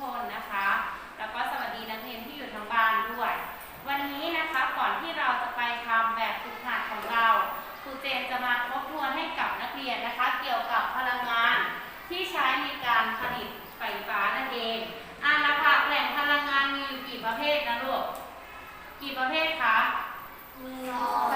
คนนะคะ แล้วก็สวัสดีนักเรียนที่อยู่ทางบ้านด้วย วันนี้นะคะก่อนที่เราจะไปทำแบบฝึกหัดของเราครูเจนจะมาทบทวนให้กับนักเรียนนะคะ เกี่ยวกับพลังงาน ที่ใช้ในการผลิตไฟฟ้านั่นเองอ่าละค่ะแหล่งพลังงานมีอยู่กี่ประเภทนะลูก กี่ประเภทคะสอง